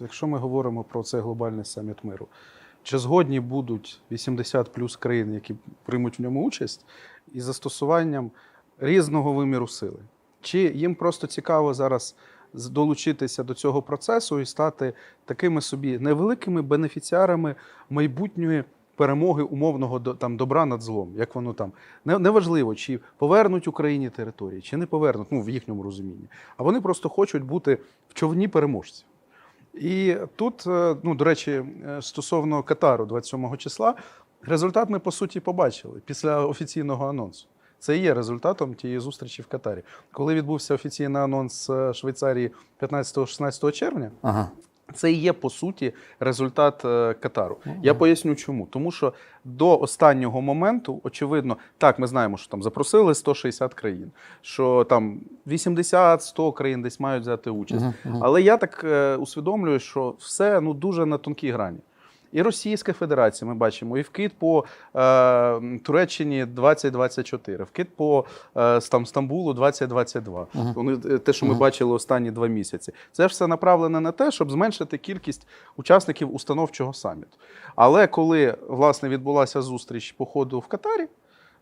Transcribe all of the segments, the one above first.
Якщо ми говоримо про цей глобальний саміт миру, чи згодні будуть 80 плюс країн, які приймуть в ньому участь, із застосуванням різного виміру сили? Чи їм просто цікаво зараз долучитися до цього процесу і стати такими собі невеликими бенефіціарами майбутньої перемоги умовного там, добра над злом, як воно там не, неважливо, чи повернуть Україні території, чи не повернуть, ну в їхньому розумінні. А вони просто хочуть бути в човні переможців. І тут, е, ну до речі, е, стосовно Катару 27 числа, результат ми по суті побачили після офіційного анонсу. Це і є результатом тієї зустрічі в Катарі. Коли відбувся офіційний анонс е, Швейцарії 15-16 червня, Ага. Це і є по суті результат е, Катару. Я поясню чому. Тому що до останнього моменту, очевидно, так ми знаємо, що там запросили 160 країн, що там 80-100 країн десь мають взяти участь. Mm -hmm. Але я так е, усвідомлюю, що все ну дуже на тонкій грані. І Російська Федерація, ми бачимо, і вкид по е, Туреччині 2024, вкид по е, там, Стамбулу 2022. Вони е, те, що ми Мгм. бачили останні два місяці. Це ж все направлене на те, щоб зменшити кількість учасників установчого саміту. Але коли власне відбулася зустріч по ходу в Катарі,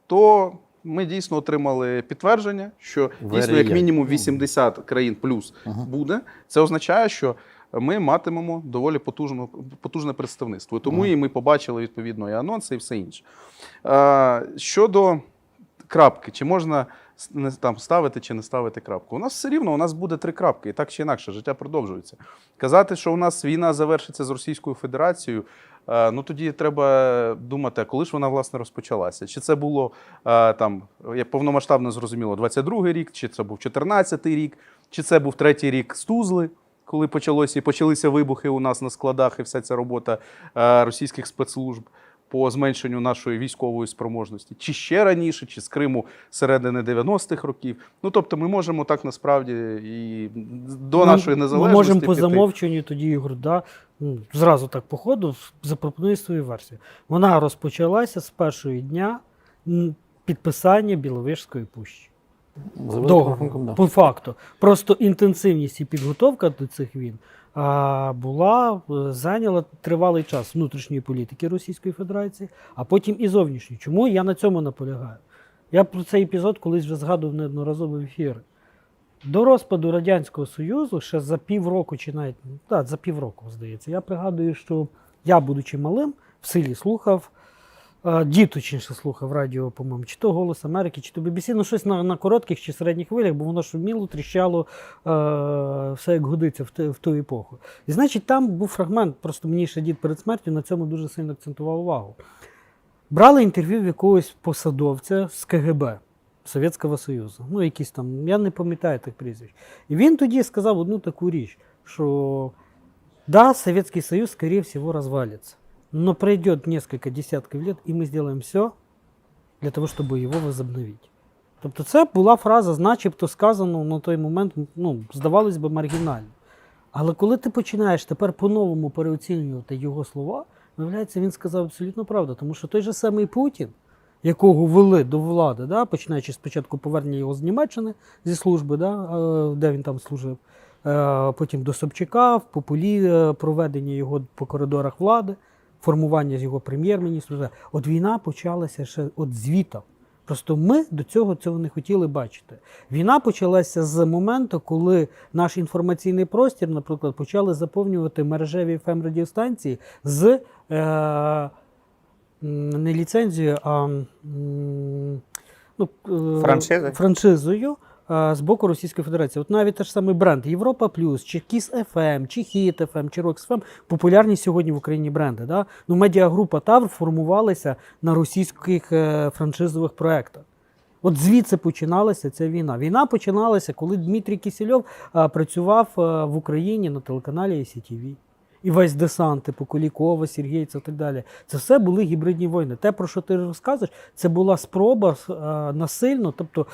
то ми дійсно отримали підтвердження, що дійсно як мінімум young. 80 країн плюс буде. Це означає, що ми матимемо доволі потужну, потужне представництво. Тому і ми побачили відповідно і анонси, і все інше. Щодо крапки, чи можна не там ставити чи не ставити крапку? У нас все рівно у нас буде три крапки, і так чи інакше, життя продовжується. Казати, що у нас війна завершиться з Російською Федерацією. е, Ну тоді треба думати, а коли ж вона власне розпочалася? Чи це було е, там як повномасштабно зрозуміло, 22-й рік, чи це був 14-й рік, чи це був третій рік з Тузли, коли почалося і почалися вибухи у нас на складах, і вся ця робота е, російських спецслужб по зменшенню нашої військової спроможності, чи ще раніше, чи з Криму середини 90-х років. Ну тобто, ми можемо так насправді і до Ми- нашої незалежності. Ми можемо по замовченню тоді, Ігор, да, ну, зразу так по ходу запропоную свою версію. Вона розпочалася з першого дня підписання Біловежської пущі. За рахунком, да. по факту. Просто інтенсивність і підготовка до цих війн а, була е, зайняла тривалий час внутрішньої політики Російської Федерації, а потім і зовнішньої. Чому я на цьому наполягаю? Я про цей епізод колись вже згадував неодноразово в ефірі. До розпаду Радянського Союзу ще за півроку, чи навіть так, за півроку, здається, я пригадую, що я, будучи малим, в селі слухав, дід точніше слухав радіо, по-моєму, чи то Голос Америки, чи то BBC, ну щось на, на коротких чи середніх хвилях, бо воно шуміло, тріщало, е, все як годиться в, в ту епоху. І значить, там був фрагмент, просто мені ще дід перед смертю на цьому дуже сильно акцентував увагу. Брали інтерв'ю в якогось посадовця з КГБ Совєтського Союзу. Ну, якісь там, я не пам'ятаю тих прізвищ. І він тоді сказав одну таку річ, що да, Советский Союз, скорее всего, развалится. Но пройдет несколько десятков лет, и мы сделаем все для того, щоб його возобновити. Тобто це була фраза, начебто сказано на той момент, ну, здавалось би, маргінально. Але коли ти починаєш тепер по-новому переоцінювати його слова, виявляється, він сказав абсолютно правду. Тому що той же самий Путін, якого вели до влади, да, починаючи спочатку повернення його з Німеччини зі служби, да, е, де він там служив, е, потім до Собчака, в популі е, проведення його по коридорах влади, формування з його прем'єр-міністра. От війна почалася ще от звіта. Просто ми до цього цього не хотіли бачити. Війна почалася з моменту, коли наш інформаційний простір, наприклад, почали заповнювати мережеві fm радіостанції з е, не ліцензією, а ну, е, Франшизою? франшизою з боку Російської Федерації. От навіть те ж самий бренд Європа Плюс, чи Kiss FM, чи Hit FM, чи Rox FM популярні сьогодні в Україні бренди. Да? Ну, медіагрупа Тавр формувалася на російських е, франшизових проєктах. От звідси починалася ця війна. Війна починалася, коли Дмитрій Кисельов а, працював в Україні на телеканалі ICTV. І весь десант, типу Кулікова, Сергійця і так далі. Це все були гібридні війни. Те, про що ти розказуєш, це була спроба насильно, тобто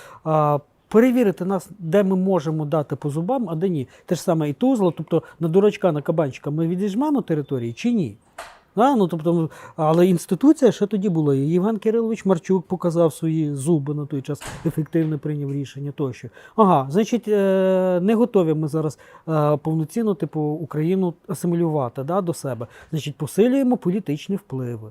перевірити нас, де ми можемо дати по зубам, а де ні. Те ж саме і Тузла, тобто на дурачка, на кабанчика ми відіжмемо території чи ні? Да? Ну, тобто, але інституція ще тоді була. Євген Кирилович Марчук показав свої зуби на той час, ефективно прийняв рішення тощо. Ага, значить, е, не готові ми зараз е, повноцінно типу, Україну асимілювати да, до себе. Значить, посилюємо політичні впливи,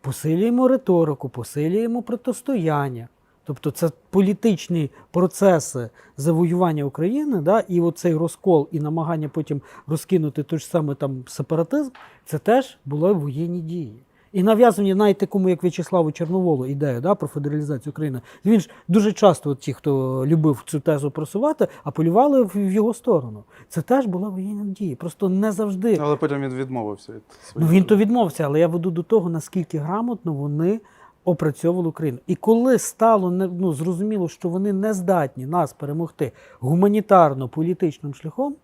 посилюємо риторику, посилюємо протистояння. Тобто це політичні процеси завоювання України, да, і оцей розкол і намагання потім розкинути той ж саме там сепаратизм, це теж були воєнні дії. І нав'язані навіть такому, як В'ячеславу Чорноволу, ідею да, про федералізацію України. Він ж дуже часто, от ті, хто любив цю тезу просувати, апелювали в в його сторону. Це теж була воєнна дія. Просто не завжди. Але потім він відмовився від Ну він то відмовився, але я веду до того, наскільки грамотно вони опрацьовували Україну. І коли стало ну, зрозуміло, що вони не здатні нас перемогти гуманітарно-політичним шляхом,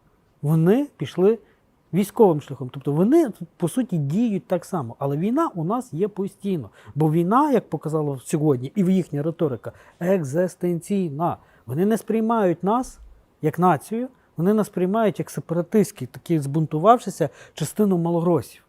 вони пішли військовим шляхом. Тобто вони по суті діють так само. Але війна у нас є постійно. Бо війна, як показало сьогодні, і в їхня риторика, екзистенційна. Вони не сприймають нас як націю, вони нас сприймають як сепаратистські, такі збунтувавшися частину малоросів.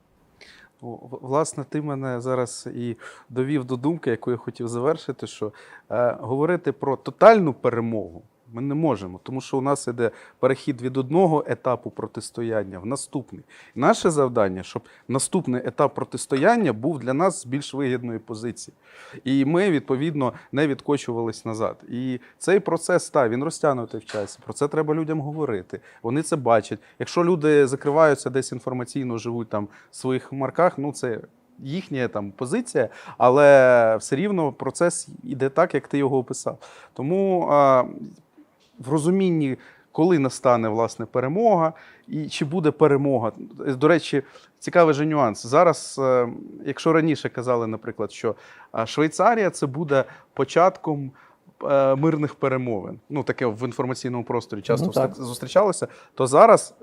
Власне, ти мене зараз і довів до думки, яку я хотів завершити, що е, говорити про тотальну перемогу ми не можемо, тому що у нас іде перехід від одного етапу протистояння в наступний. Наше завдання, щоб наступний етап протистояння був для нас з більш вигідної позиції. І ми, відповідно, не відкочувались назад. І цей процес та, він розтягнутий в часі. Про це треба людям говорити. Вони це бачать. Якщо люди закриваються десь інформаційно, живуть там в своїх марках, ну це. Їхня там позиція, але все рівно процес іде так, як ти його описав. Тому а, в розумінні, коли настане власне перемога, і чи буде перемога. До речі, цікавий же нюанс. Зараз, е, якщо раніше казали, наприклад, що Швейцарія це буде початком. е, Мирних перемовин, ну таке в інформаційному просторі часто Ну, так. зустрічалося, то зараз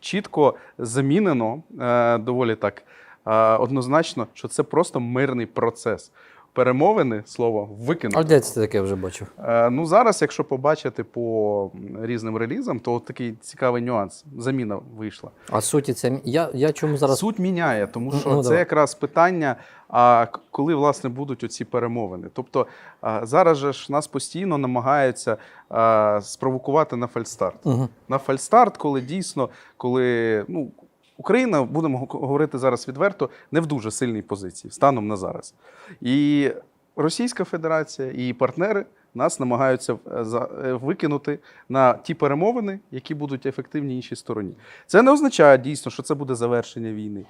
чітко замінено е, доволі так е, однозначно, що це просто мирний процес. Перемовини слово викинуто. А де це таке вже бачив? Е, Ну зараз, якщо побачити по різним релізам, то от такий цікавий нюанс. Заміна вийшла. А суті, це я, я чому зараз Суть міняє, тому що Ну, це давай. якраз питання, а коли власне будуть оці перемовини. Тобто а, зараз же ж нас постійно намагаються а, спровокувати на фальстарт. Угу. На фальстарт, коли дійсно, коли ну. Україна, будемо говорити зараз відверто, не в дуже сильній позиції станом на зараз. І Російська Федерація і її партнери нас намагаються е, е, викинути на ті перемовини, які будуть ефективні іншій стороні. Це не означає дійсно, що це буде завершення війни.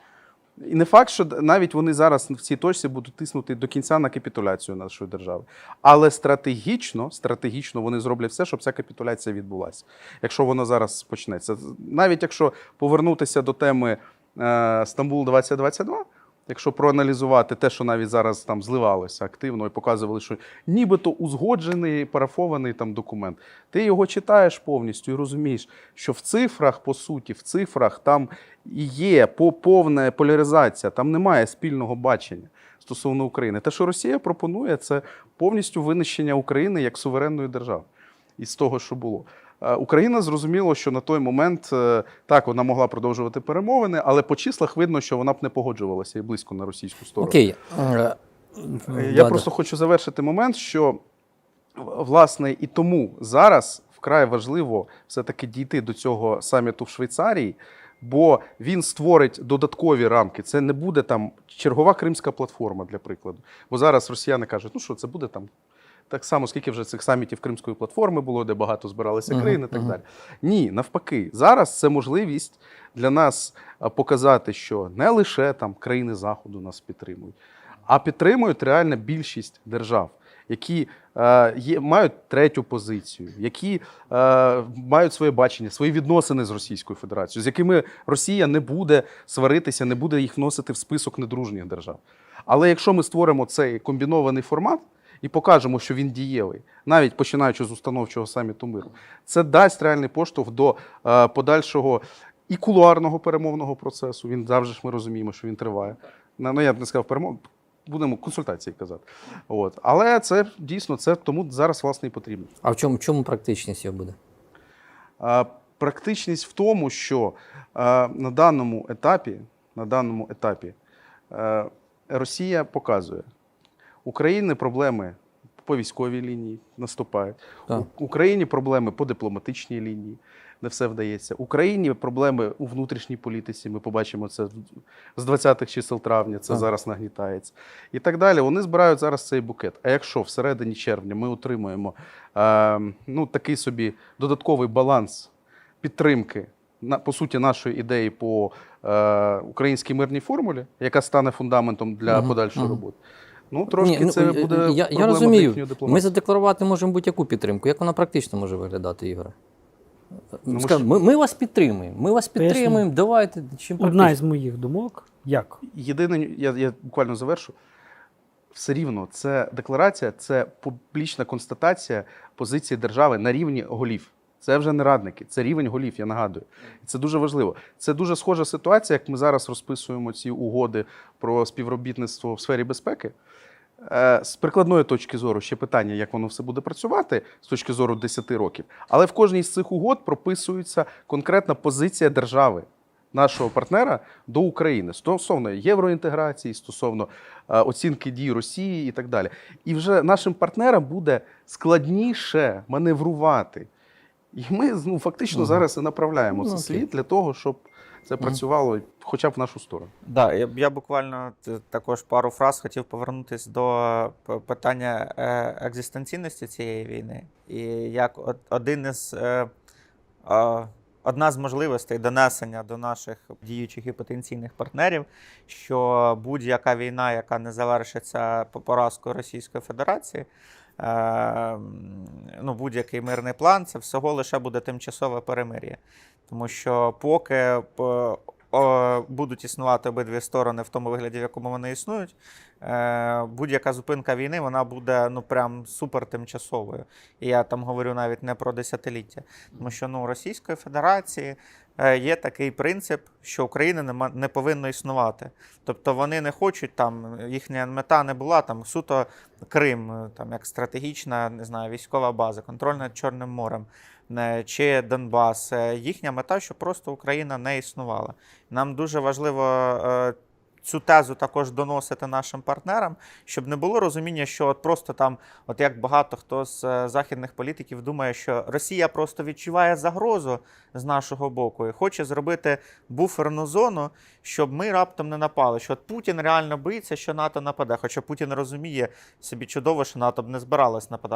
І не факт, що навіть вони зараз в цій точці будуть тиснути до кінця на капітуляцію нашої держави. Але стратегічно, стратегічно вони зроблять все, щоб ця капітуляція відбулася. Якщо вона зараз почнеться. Навіть якщо повернутися до теми е, Стамбул 2022, якщо проаналізувати те, що навіть зараз там зливалося активно і показували, що нібито узгоджений, парафований там документ, ти його читаєш повністю і розумієш, що в цифрах, по суті, в цифрах там і є по- повна поляризація, там немає спільного бачення стосовно України. Те, що Росія пропонує, це повністю винищення України як суверенної держави із того, що було. Е, Україна зрозуміло, що на той момент е, так вона могла продовжувати перемовини, але по числах видно, що вона б не погоджувалася і близько на російську сторону. Окей. Е, Я да, просто хочу завершити момент, що власне і тому зараз вкрай важливо все-таки дійти до цього саміту в Швейцарії, бо він створить додаткові рамки. Це не буде там чергова кримська платформа, для прикладу. Бо зараз росіяни кажуть, ну що це буде там. Так само, скільки вже цих самітів Кримської платформи було, де багато збиралися Мгм, країн і так мгм. далі. Ні, навпаки, зараз це можливість для нас показати, що не лише там країни Заходу нас підтримують, а підтримують реально більшість держав, які е, є, мають третю позицію, які е, мають своє бачення, свої відносини з Російською Федерацією, з якими Росія не буде сваритися, не буде їх вносити в список недружніх держав. Але якщо ми створимо цей комбінований формат і покажемо, що він дієвий, навіть починаючи з установчого саміту миру, це дасть реальний поштовх до е, подальшого і кулуарного перемовного процесу. Він завжди ж ми розуміємо, що він триває. Ну, я б не сказав перемов, будемо консультації казати. От. Але це дійсно це тому зараз власне і потрібно. А в чому, чому практичність його буде? А, Практичність в тому, що а, на даному етапі, на даному етапі Е, Росія показує, України проблеми по військовій лінії наступають. Так. У Україні проблеми по дипломатичній лінії. Не все вдається. Україні проблеми у внутрішній політиці. Ми побачимо це з 20-х чисел травня. Це Так. зараз нагнітається. І так далі. Вони збирають зараз цей букет. А якщо всередині червня ми отримуємо е, ну, такий собі додатковий баланс підтримки на по суті нашої ідеї по е, українській мирній формулі, яка стане фундаментом для Мгм, подальшої мгм. роботи. Ну, трошки Ні, ну, це буде я, я проблема розумію. Ми задекларувати можемо будь-яку підтримку. Як вона практично може виглядати, Ігоре? Ну, ми Скажемо, ми, ми вас підтримуємо. Ми вас Поясню. підтримуємо. Давайте чим Одна практично. із моїх думок. Як? Єдине, я, я буквально завершу. Все рівно, це декларація, це публічна констатація позиції держави на рівні голів. Це вже не радники, це рівень голів, я нагадую. Це дуже важливо. Це дуже схожа ситуація, як ми зараз розписуємо ці угоди про співробітництво в сфері безпеки. Е, З прикладної точки зору ще питання, як воно все буде працювати з точки зору 10 років. Але в кожній з цих угод прописується конкретна позиція держави, нашого партнера до України стосовно євроінтеграції, стосовно е, оцінки дій Росії і так далі. І вже нашим партнерам буде складніше маневрувати. І ми ну, фактично зараз і направляємо Ну, це слід для того, щоб це працювало хоча б в нашу сторону. Да, я, я буквально також пару фраз хотів повернутися до питання е, екзистенційності цієї війни. І як од- один із е, е, одна з можливостей донесення до наших діючих і потенційних партнерів, що будь-яка війна, яка не завершиться по- поразкою Російської Федерації. Е, м, Ну, будь-який мирний план це всього лише буде тимчасове перемир'я. Тому що поки о, будуть існувати обидві сторони в тому вигляді, в якому вони існують, е, будь-яка зупинка війни вона буде ну прям супер тимчасовою. І я там говорю навіть не про десятиліття. Тому що ну, Російської Федерації е, є такий принцип, що Україна не повинна існувати. Тобто вони не хочуть там, їхня мета не була там суто Крим, е, там як стратегічна, не знаю, військова база, контроль над Чорним морем е, чи Донбас. Е, Їхня мета, щоб просто Україна не існувала. Нам дуже важливо е, цю тезу також доносити нашим партнерам, щоб не було розуміння, що от просто там, от як багато хто з е, західних політиків думає, що Росія просто відчуває загрозу з нашого боку і хоче зробити буферну зону, щоб ми раптом не напали. Що от Путін реально боїться, що НАТО нападе. Хоча Путін розуміє собі чудово, що НАТО б не збиралось нападати.